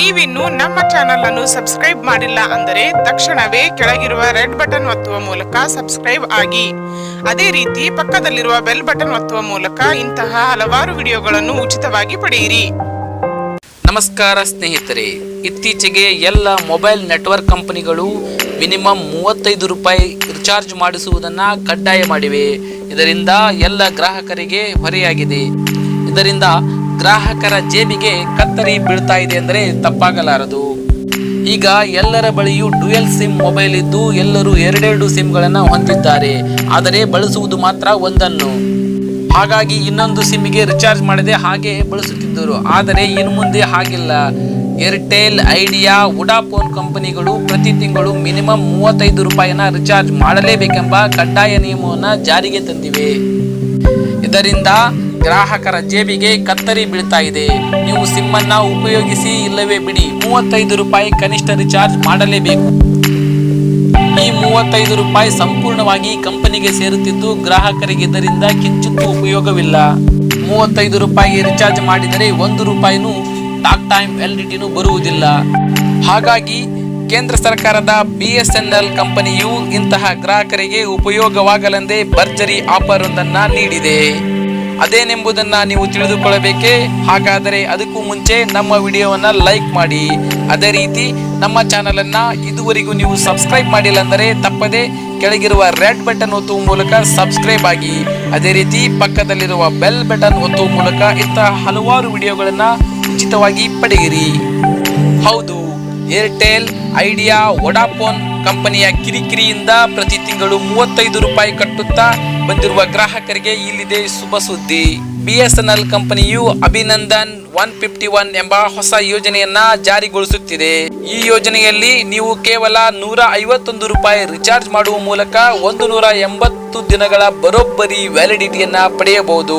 ನೀವಿನ್ನು ನಮ್ಮ ಚಾನೆಲ್ ಅನ್ನು ಸಬ್ಸ್ಕ್ರೈಬ್ ಮಾಡಿಲ್ಲ ಅಂದರೆ ತಕ್ಷಣವೇ ಕೆಳಗಿರುವ ರೆಡ್ ಬಟನ್ ಒತ್ತುವ ಮೂಲಕ ಸಬ್ಸ್ಕ್ರೈಬ್ ಆಗಿ. ಅದೇ ರೀತಿ ಪಕ್ಕದಲ್ಲಿರುವ ಬೆಲ್ ಬಟನ್ ಒತ್ತುವ ಮೂಲಕ ಇಂತಹ ಹಲವಾರು ವಿಡಿಯೋಗಳನ್ನು ಉಚಿತವಾಗಿ ಪಡೆಯಿರಿ. ನಮಸ್ಕಾರ ಸ್ನೇಹಿತರೆ. ಇತ್ತೀಚೆಗೆ ಎಲ್ಲ ಮೊಬೈಲ್ ನೆಟ್ವರ್ಕ್ ಕಂಪನಿಗಳು ಮಿನಿಮಮ್ ಮೂವತ್ತೈದು ರೂಪಾಯಿ ರಿಚಾರ್ಜ್ ಮಾಡಿಸುವುದನ್ನು ಕಡ್ಡಾಯ ಮಾಡಿವೆ. ಇದರಿಂದ ಎಲ್ಲ ಗ್ರಾಹಕರಿಗೆ ಹೊರೆಯಾಗಿದೆ. ಇದರಿಂದ ಗ್ರಾಹಕರ ಜೇಬಿಗೆ ಕತ್ತರಿ ಬೀಳ್ತಾ ಇದೆ ಅಂದರೆ ತಪ್ಪಾಗಲಾರದು. ಈಗ ಎಲ್ಲರ ಬಳಿಯೂ ಡ್ಯುಯಲ್ ಸಿಮ್ ಮೊಬೈಲ್ ಇದ್ದು ಎಲ್ಲರೂ ಎರಡೆರಡು ಸಿಮ್ಗಳನ್ನು ಹೊಂದಿದ್ದಾರೆ. ಆದರೆ ಬಳಸುವುದು ಮಾತ್ರ ಒಂದನ್ನು. ಹಾಗಾಗಿ ಇನ್ನೊಂದು ಸಿಮ್ಮಿಗೆ ರಿಚಾರ್ಜ್ ಮಾಡದೆ ಹಾಗೆ ಬಳಸುತ್ತಿದ್ದರು. ಆದರೆ ಇನ್ನು ಮುಂದೆ ಹಾಗಿಲ್ಲ. ಏರ್ಟೆಲ್, ಐಡಿಯಾ, ವುಡಾಫೋನ್ ಕಂಪನಿಗಳು ಪ್ರತಿ ತಿಂಗಳು ಮಿನಿಮಮ್ ಮೂವತ್ತೈದು ರೂಪಾಯಿನ ರಿಚಾರ್ಜ್ ಮಾಡಲೇಬೇಕೆಂಬ ಕಡ್ಡಾಯ ನಿಯಮವನ್ನು ಜಾರಿಗೆ ತಂದಿವೆ. ಇದರಿಂದ ಗ್ರಾಹಕರ ಜೇಬಿಗೆ ಕತ್ತರಿ ಬೀಳ್ತಾ ಇದೆ. ನೀವು ಸಿಮ್ಮನ್ನ ಉಪಯೋಗಿಸಿ ಇಲ್ಲವೇ ಬಿಡಿ. ಮೂವತ್ತೈದು ರೂಪಾಯಿ ಕನಿಷ್ಠ ರಿಚಾರ್ಜ್ ಮಾಡಲೇಬೇಕು. ಈ ಮೂವತ್ತೈದು ರೂಪಾಯಿ ಸಂಪೂರ್ಣವಾಗಿ ಕಂಪನಿಗೆ ಸೇರುತ್ತಿದ್ದು ಗ್ರಾಹಕರಿಗೆ ಇದರಿಂದ ಕಿಂಚಿತ್ತೂ ಉಪಯೋಗವಿಲ್ಲ. ಮೂವತ್ತೈದು ರೂಪಾಯಿ ರಿಚಾರ್ಜ್ ಮಾಡಿದರೆ ಒಂದು ರೂಪಾಯಿನೂ ಟಾಕ್ ಟೈಮ್ ಎಲ್ಡಿಟಿನೂ ಬರುವುದಿಲ್ಲ. ಹಾಗಾಗಿ ಕೇಂದ್ರ ಸರ್ಕಾರದ ಬಿ ಎಸ್ ಎನ್ ಎಲ್ ಕಂಪನಿಯು ಇಂತಹ ಗ್ರಾಹಕರಿಗೆ ಉಪಯೋಗವಾಗಲೆಂದೇ ಭರ್ಜರಿ ಆಫರ್ ಒಂದನ್ನು ನೀಡಿದೆ. ಅದೇನೆಂಬುದನ್ನ ನೀವು ತಿಳಿದುಕೊಳ್ಳಬೇಕೆ? ಹಾಗಾದರೆ ಅದಕ್ಕೂ ಮುಂಚೆ ನಮ್ಮ ವಿಡಿಯೋವನ್ನ ಲೈಕ್ ಮಾಡಿ. ಅದೇ ರೀತಿ ನಮ್ಮ ಚಾನಲ್ ಅನ್ನ ಇದುವರೆಗೂ ನೀವು ಸಬ್ಸ್ಕ್ರೈಬ್ ಮಾಡಿಲ್ಲ ಅಂದರೆ ತಪ್ಪದೆ ಕೆಳಗಿರುವ ರೆಡ್ ಬಟನ್ ಒತ್ತುವ ಮೂಲಕ ಸಬ್ಸ್ಕ್ರೈಬ್ ಆಗಿ. ಅದೇ ರೀತಿ ಪಕ್ಕದಲ್ಲಿರುವ ಬೆಲ್ ಬಟನ್ ಒತ್ತುವ ಮೂಲಕ ಇಂತಹ ಹಲವಾರು ವಿಡಿಯೋಗಳನ್ನ ಉಚಿತವಾಗಿ ಪಡೆಯಿರಿ. ಹೌದು ಏರ್ಟೆಲ್ ಐಡಿಯಾ ವೊಡಾಫೋನ್ ಕಂಪನಿಯ ಕಿರಿಕಿರಿಯಿಂದ ಪ್ರತಿ ತಿಂಗಳು ಮೂವತ್ತೈದು ರೂಪಾಯಿ ಕಟ್ಟುತ್ತಾ ಬಂದಿರುವ ಗ್ರಾಹಕರಿಗೆ ಇಲ್ಲಿದೆ ಶುಭ ಸುದ್ದಿ. ಬಿಎಸ್ಎನ್ಎಲ್ ಎಸ್ ಎನ್ ಎಲ್ ಕಂಪನಿಯು ಅಭಿನಂದನ್ ಒನ್ ಫಿಫ್ಟಿ ಒನ್ ಎಂಬ ಹೊಸ ಯೋಜನೆಯನ್ನ ಜಾರಿಗೊಳಿಸುತ್ತಿದೆ. ಈ ಯೋಜನೆಯಲ್ಲಿ ನೀವು ಕೇವಲ ನೂರ ಐವತ್ತೊಂದು ರೂಪಾಯಿ ರಿಚಾರ್ಜ್ ಮಾಡುವ ಮೂಲಕ ಒಂದು ನೂರ ಎಂಬತ್ತು ದಿನಗಳ ಬರೋಬ್ಬರಿ ವ್ಯಾಲಿಡಿಟಿಯನ್ನ ಪಡೆಯಬಹುದು.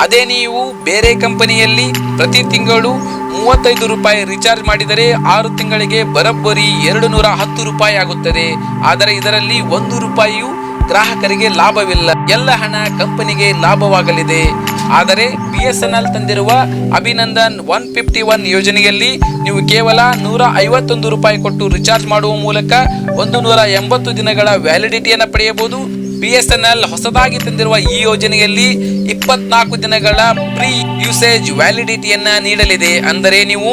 ಅದೇ ನೀವು ಬೇರೆ ಕಂಪನಿಯಲ್ಲಿ ಪ್ರತಿ ತಿಂಗಳು ಮೂವತ್ತೈದು ರೂಪಾಯಿ ರಿಚಾರ್ಜ್ ಮಾಡಿದರೆ ಆರು ತಿಂಗಳಿಗೆ ಬರಬ್ಬರಿ ಎರಡು ನೂರ ಹತ್ತು ರೂಪಾಯಿ ಆಗುತ್ತದೆ. ಆದರೆ ಇದರಲ್ಲಿ ಒಂದು ರೂಪಾಯಿಯು ಗ್ರಾಹಕರಿಗೆ ಲಾಭವಿಲ್ಲ. ಎಲ್ಲ ಹಣ ಕಂಪನಿಗೆ ಲಾಭವಾಗಲಿದೆ. ಆದರೆ ಬಿ ಎಸ್ ಎನ್ ಎಲ್ ತಂದಿರುವ ಅಭಿನಂದನ್ ಒನ್ ಫಿಫ್ಟಿ ಒನ್ ಯೋಜನೆಯಲ್ಲಿ ನೀವು ಕೇವಲ ನೂರ ಐವತ್ತೊಂದು ರೂಪಾಯಿ ಕೊಟ್ಟು ರಿಚಾರ್ಜ್ ಮಾಡುವ ಮೂಲಕ ಒಂದು ನೂರ ಎಂಬತ್ತು ದಿನಗಳ ವ್ಯಾಲಿಡಿಟಿಯನ್ನು ಪಡೆಯಬಹುದು. ಬಿ ಎಸ್ ಎನ್ ಎಲ್ ಹೊಸದಾಗಿ ತಂದಿರುವ ಈ ಯೋಜನೆಯಲ್ಲಿ ಇಪ್ಪತ್ನಾಲ್ಕು ದಿನಗಳ ಪ್ರೀ ಯೂಸೇಜ್ ವ್ಯಾಲಿಡಿಟಿಯನ್ನ ನೀಡಲಿದೆ. ಅಂದರೆ ನೀವು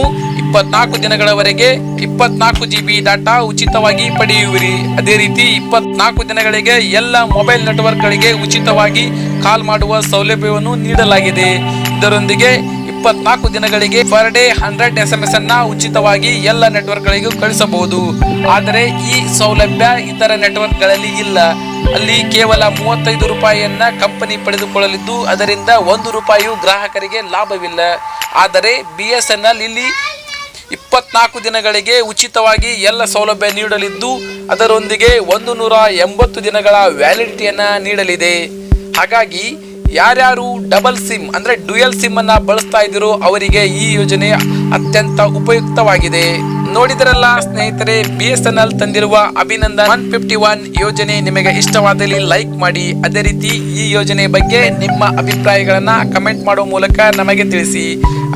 ಇಪ್ಪತ್ನಾಲ್ಕು ದಿನಗಳವರೆಗೆ ಇಪ್ಪತ್ನಾಲ್ಕು ಜಿ ಬಿ ಡಾಟಾ ಉಚಿತವಾಗಿ ಪಡೆಯುವಿರಿ. ಅದೇ ರೀತಿ ಇಪ್ಪತ್ನಾಲ್ಕು ದಿನಗಳಿಗೆ ಎಲ್ಲ ಮೊಬೈಲ್ ನೆಟ್ವರ್ಕ್ಗಳಿಗೆ ಉಚಿತವಾಗಿ ಕಾಲ್ ಮಾಡುವ ಸೌಲಭ್ಯವನ್ನು ನೀಡಲಾಗಿದೆ. ಇದರೊಂದಿಗೆ ಇಪ್ಪತ್ನಾಲ್ಕು ದಿನಗಳಿಗೆ per day hundred S M S ಅನ್ನ ಉಚಿತವಾಗಿ ಎಲ್ಲ ನೆಟ್ವರ್ಕ್ಗಳಿಗೂ ಕಳಿಸಬಹುದು. ಆದರೆ ಈ ಸೌಲಭ್ಯ ಇತರ ನೆಟ್ವರ್ಕ್ಗಳಲ್ಲಿ ಇಲ್ಲ. ಅಲ್ಲಿ ಕೇವಲ ಮೂವತ್ತೈದು ರೂಪಾಯಿಯನ್ನ ಕಂಪನಿ ಪಡೆದುಕೊಳ್ಳಲಿದ್ದು, ಅದರಿಂದ ಒಂದು ರೂಪಾಯಿಯು ಗ್ರಾಹಕರಿಗೆ ಲಾಭವಿಲ್ಲ. ಆದರೆ ಬಿ ಎಸ್ ಎನ್ ಎಲ್ ಇಲ್ಲಿ ಇಪ್ಪತ್ನಾಲ್ಕು ದಿನಗಳಿಗೆ ಉಚಿತವಾಗಿ ಎಲ್ಲ ಸೌಲಭ್ಯ ನೀಡಲಿದ್ದು, ಅದರೊಂದಿಗೆ ಒಂದು ನೂರ ಎಂಬತ್ತು ದಿನಗಳ ವ್ಯಾಲಿಡಿಟಿಯನ್ನು ನೀಡಲಿದೆ. ಹಾಗಾಗಿ, ಯಾರ್ಯಾರು ಡಬಲ್ ಸಿಮ್ ಅಂದರೆ ಡ್ಯುಯಲ್ ಸಿಮ್ ಅನ್ನ ಬಳಸ್ತಾ ಇದ್ದೀರೋ ಅವರಿಗೆ ಈ ಯೋಜನೆ ಅತ್ಯಂತ ಉಪಯುಕ್ತವಾಗಿದೆ. ನೋಡಿದ್ರಲ್ಲ ಸ್ನೇಹಿತರೆ ಬಿ ಎಸ್ ಎನ್ ಎಲ್ ತಂದಿರುವ ಅಭಿನಂದನ್ ಒನ್ ಫಿಫ್ಟಿ ಒನ್ ಯೋಜನೆ ನಿಮಗೆ ಇಷ್ಟವಾದಲ್ಲಿ ಲೈಕ್ ಮಾಡಿ. ಅದೇ ರೀತಿ ಈ ಯೋಜನೆ ಬಗ್ಗೆ ನಿಮ್ಮ ಅಭಿಪ್ರಾಯಗಳನ್ನ ಕಮೆಂಟ್ ಮಾಡುವ ಮೂಲಕ ನಮಗೆ ತಿಳಿಸಿ.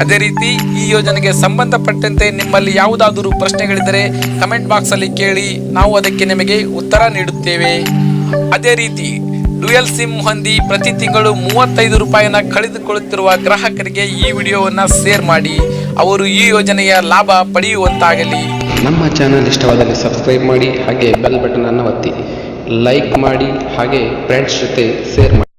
ಅದೇ ರೀತಿ ಈ ಯೋಜನೆಗೆ ಸಂಬಂಧಪಟ್ಟಂತೆ ನಿಮ್ಮಲ್ಲಿ ಯಾವುದಾದರೂ ಪ್ರಶ್ನೆಗಳಿದ್ದರೆ ಕಮೆಂಟ್ ಬಾಕ್ಸ್ ಅಲ್ಲಿ ಕೇಳಿ, ನಾವು ಅದಕ್ಕೆ ನಿಮಗೆ ಉತ್ತರ ನೀಡುತ್ತೇವೆ. ಅದೇ ರೀತಿ ಡ್ಯುಯಲ್ ಸಿಮ್ ಹೊಂದಿ ಪ್ರತಿ ತಿಂಗಳು ಮೂವತ್ತೈದು ರೂಪಾಯಿನ ಕಳೆದುಕೊಳ್ಳುತ್ತಿರುವ ಗ್ರಾಹಕರಿಗೆ ಈ ವಿಡಿಯೋವನ್ನು ಶೇರ್ ಮಾಡಿ. ಅವರು ಈ ಯೋಜನೆಯ ಲಾಭ ಪಡೆಯುವಂತಾಗಲಿ. ನಮ್ಮ ಚಾನಲ್ ಇಷ್ಟವಾದಲ್ಲಿ ಸಬ್ಸ್ಕ್ರೈಬ್ ಮಾಡಿ, ಹಾಗೆ ಬೆಲ್ ಬಟನ್ ಅನ್ನು ಒತ್ತಿ. ಲೈಕ್ ಮಾಡಿ, ಹಾಗೆ ಫ್ರೆಂಡ್ಸ್ ಜೊತೆ ಶೇರ್ ಮಾಡಿ.